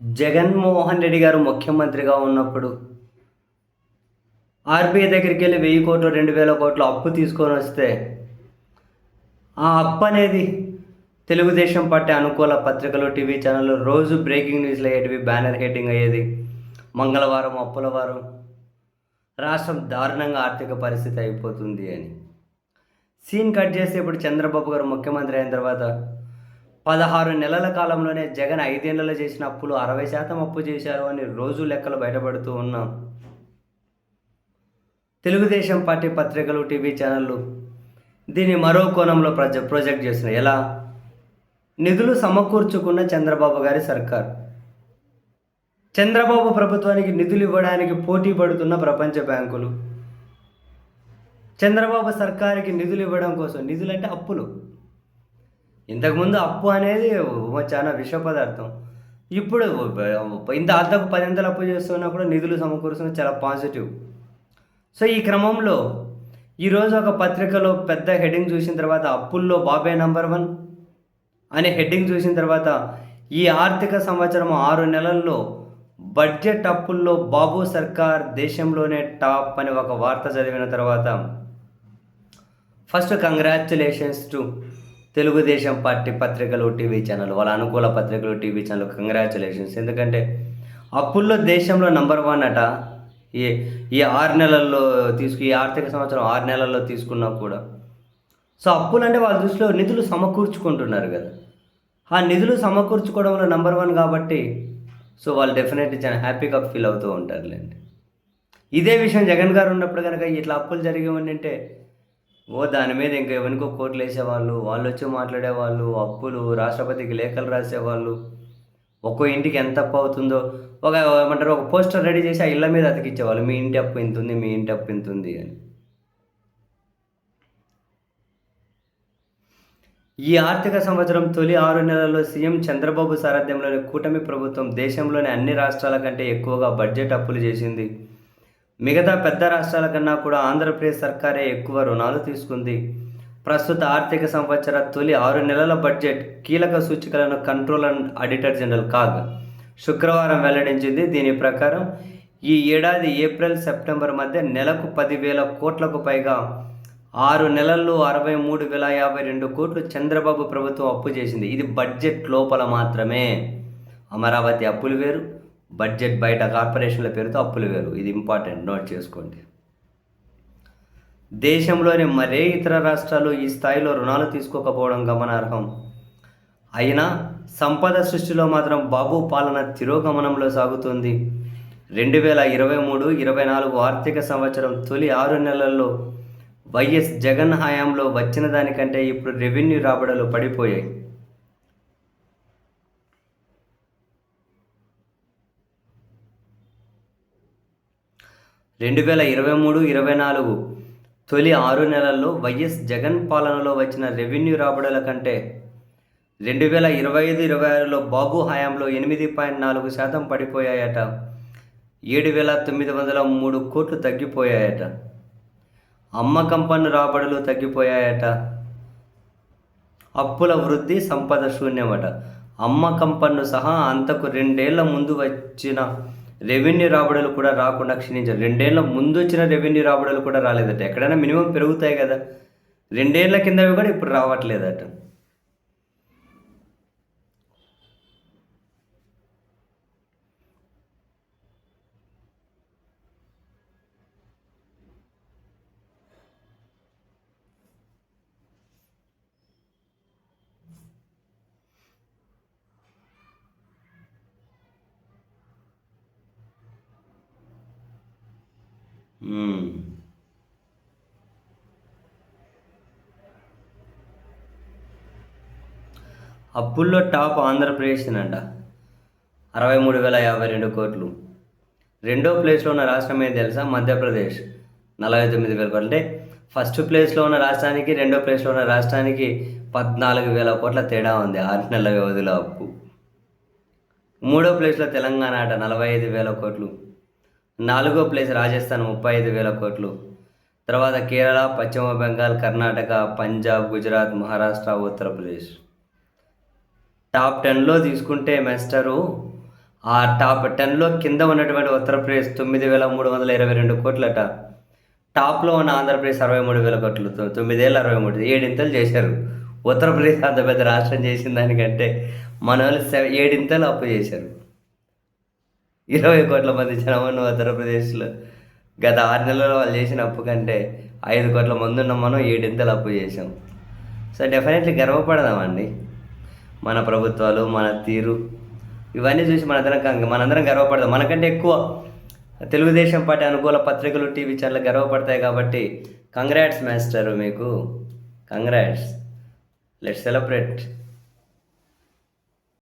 జగన్మోహన్ రెడ్డి గారు ముఖ్యమంత్రిగా ఉన్నప్పుడు ఆర్బీఐ దగ్గరికి వెళ్ళి వెయ్యి కోట్లు రెండు వేల కోట్లు అప్పు తీసుకొని వస్తే ఆ అప్పు అనేది తెలుగుదేశం పార్టీ అనుకూల పత్రికలు టీవీ ఛానళ్ళు రోజు బ్రేకింగ్ న్యూస్లు అయ్యేటివి బ్యానర్ హెడ్డింగ్ అయ్యేది. మంగళవారం అప్పుల వారం రాష్ట్రం దారుణంగా ఆర్థిక పరిస్థితి అయిపోతుంది అని. సీన్ కట్ చేసి ఇప్పుడు చంద్రబాబు గారు ముఖ్యమంత్రి అయిన తర్వాత పదహారు నెలల కాలంలోనే జగన్ ఐదేళ్ళలో చేసిన అప్పులు అరవై శాతం అప్పు చేశారు అని రోజు లెక్కలు బయటపడుతూ ఉన్నాం. తెలుగుదేశం పార్టీ పత్రికలు టీవీ ఛానళ్ళు దీన్ని మరో కోణంలో ప్రజ ప్రొజెక్ట్ చేస్తున్నాయి. ఎలా? నిధులు సమకూర్చుకున్న చంద్రబాబు గారి సర్కార్. చంద్రబాబు ప్రభుత్వానికి నిధులు ఇవ్వడానికి పోటీ పడుతున్న ప్రపంచ బ్యాంకులు. చంద్రబాబు సర్కారుకి నిధులు ఇవ్వడం కోసం నిధులు అంటే అప్పులు. ఇంతకుముందు అప్పు అనేది చాలా విష పదార్థం. ఇప్పుడు ఇంత అద్దకు పదింతలు అప్పు చేస్తున్నా కూడా నిధులు సమకూరుస్తున్న చాలా పాజిటివ్ సో ఈ క్రమంలో ఈరోజు ఒక పత్రికలో పెద్ద హెడ్డింగ్ చూసిన తర్వాత అప్పుల్లో బాబే నంబర్ వన్ అనే హెడ్డింగ్ చూసిన తర్వాత ఈ ఆర్థిక సంవత్సరం ఆరు నెలల్లో బడ్జెట్ అప్పుల్లో బాబు సర్కార్ దేశంలోనే టాప్ అని ఒక వార్త చదివిన తర్వాత first congratulations to Telugudesam party పత్రికలు టీవీ ఛానల్ వాళ్ళ అనుకూల పత్రికలు టీవీ ఛానల్ కంగ్రాచులేషన్స్ ఎందుకంటే అప్పుల్లో దేశంలో నంబర్ వన్ అట. ఈ ఈ ఆరు నెలల్లో తీసుకు ఈ ఆర్థిక సంవత్సరం ఆరు నెలల్లో తీసుకున్నా కూడా. సో అప్పులు అంటే వాళ్ళ దృష్టిలో నిధులు సమకూర్చుకుంటున్నారు కదా. ఆ నిధులు సమకూర్చుకోవడంలో నంబర్ వన్ కాబట్టి సో వాళ్ళు డెఫినెట్లీ చాలా హ్యాపీగా ఫీల్ అవుతూ ఉంటారులేండి. ఇదే విషయం జగన్ గారు ఉన్నప్పుడు కనుక ఇట్లా అప్పులు జరిగేవన్నీ అంటే ఓ దాని మీద ఇంకా ఎవరికో కోట్లు వేసేవాళ్ళు వాళ్ళు వచ్చి మాట్లాడేవాళ్ళు అప్పులు రాష్ట్రపతికి లేఖలు రాసేవాళ్ళు. ఒక్కో ఇంటికి ఎంత అప్పు అవుతుందో ఒక ఏమంటారు ఒక పోస్టర్ రెడీ చేసి ఆ ఇళ్ళ మీద అతికిచ్చేవాళ్ళు. మీ ఇంటి అప్పు ఇంత ఉంది మీ ఇంటి అప్పు ఇంత ఉంది అని. ఈ ఆర్థిక సంవత్సరం తొలి ఆరు నెలల్లో సీఎం చంద్రబాబు సారథ్యంలోని కూటమి ప్రభుత్వం దేశంలోని అన్ని రాష్ట్రాల కంటే ఎక్కువగా బడ్జెట్ అప్పులు చేసింది. మిగతా పెద్ద రాష్ట్రాల కన్నా కూడా ఆంధ్రప్రదేశ్ సర్కారే ఎక్కువ రుణాలు తీసుకుంది. ప్రస్తుత ఆర్థిక సంవత్సర తొలి ఆరు నెలల బడ్జెట్ కీలక సూచికలను control and auditor general CAG శుక్రవారం వెల్లడించింది. దీని ప్రకారం ఈ ఏడాది ఏప్రిల్ సెప్టెంబర్ మధ్య నెలకు పదివేల కోట్లకు పైగా ఆరు నెలల్లో అరవై మూడు వేల యాభై రెండు కోట్లు చంద్రబాబు ప్రభుత్వం అప్పు చేసింది. ఇది బడ్జెట్ లోపల మాత్రమే. అమరావతి అప్పులు వేరు బడ్జెట్ బయట కార్పొరేషన్ల పేరుతో అప్పులు వేరు. ఇది ఇంపార్టెంట్. నోట్ చేసుకోండి. దేశంలోని మరే ఇతర రాష్ట్రాలు ఈ స్థాయిలో రుణాలు తీసుకోకపోవడం గమనార్హం? అయినా సంపద సృష్టిలో మాత్రం బాబు పాలన తిరోగమనంలో సాగుతుంది. రెండు వేల ఇరవై మూడు ఇరవై నాలుగు ఆర్థిక సంవత్సరం తొలి ఆరు నెలల్లో వైఎస్ జగన్ హయాంలో వచ్చిన దానికంటే ఇప్పుడు రెవెన్యూ రాబడులు పడిపోయాయి. రెండు వేల ఇరవై మూడు ఇరవై నాలుగు తొలి ఆరు నెలల్లో వైఎస్ జగన్ పాలనలో వచ్చిన రెవెన్యూ రాబడుల కంటే రెండు వేల ఇరవై ఐదు ఇరవై ఆరులో బాబు హయాంలో ఎనిమిది పాయింట్ నాలుగు శాతం పడిపోయాయట. ఏడు వేల తొమ్మిది వందల మూడు కోట్లు తగ్గిపోయాయట. అమ్మకం పన్ను రాబడులు తగ్గిపోయాయట. అప్పుల వృద్ధి సంపద శూన్యమట. అమ్మకం పన్ను సహా అంతకు రెండేళ్ళ ముందు వచ్చిన రెవెన్యూ రాబడులు కూడా రాకుండా క్షీణించారు రెండేళ్ళ ముందు వచ్చిన రెవెన్యూ రాబడులు కూడా రాలేదట. ఎక్కడైనా మినిమం పెరుగుతాయి కదా. రెండేళ్ళ కిందవి కూడా ఇప్పుడు రావట్లేదట. అప్పుల్లో టాప్ ఆంధ్రప్రదేశ్ అంట అరవై మూడు వేల యాభై రెండు కోట్లు. రెండో ప్లేస్లో ఉన్న రాష్ట్రం ఏది తెలుసా? మధ్యప్రదేశ్. నలభై తొమ్మిది వేల కోట్లు. అంటే ఫస్ట్ ప్లేస్లో ఉన్న రాష్ట్రానికి రెండో ప్లేస్లో ఉన్న రాష్ట్రానికి పద్నాలుగు వేల కోట్ల తేడా ఉంది. ఆరు నెలల వ్యవధిలో అప్పు. మూడో ప్లేస్లో తెలంగాణ అట నలభై ఐదు వేల కోట్లు. నాలుగో ప్లేస్ రాజస్థాన్ ముప్పై ఐదు వేల కోట్లు. తర్వాత కేరళ పశ్చిమ బెంగాల్ కర్ణాటక పంజాబ్ గుజరాత్ మహారాష్ట్ర ఉత్తరప్రదేశ్. టాప్ టెన్లో తీసుకుంటే మెస్టరు ఆ టాప్ టెన్లో కింద ఉన్నటువంటి ఉత్తరప్రదేశ్ తొమ్మిది వేల మూడు వందల ఇరవై రెండు కోట్లట. టాప్లో ఉన్న ఆంధ్రప్రదేశ్ అరవై మూడు వేల కోట్లు. తొమ్మిది తొమ్మిదేళ్ళు అరవై మూడు ఏడింతలు చేశారు. ఉత్తరప్రదేశ్ అంత పెద్ద రాష్ట్రం చేసిన దానికంటే మన వాళ్ళు ఏడింతలు అప్పు చేశారు. ఇరవై కోట్ల మంది జనం ఉన్న ఉత్తరప్రదేశ్లో గత ఆరు నెలల్లో వాళ్ళు చేసిన అప్పు కంటే ఐదు కోట్ల మంది ఉన్న మనం ఏడింతలు అప్పు చేసాం సో డెఫినెట్లీ గర్వపడదామండి. మన ప్రభుత్వాలు మన తీరు ఇవన్నీ చూసి మనందరం మనందరం గర్వపడదాం. మనకంటే ఎక్కువ తెలుగుదేశం పార్టీ అనుకూల పత్రికలు టీవీ ఛానల్ గర్వపడతాయి కాబట్టి కంగ్రాట్స్ మాస్టర్ మీకు. Congrats let celebrate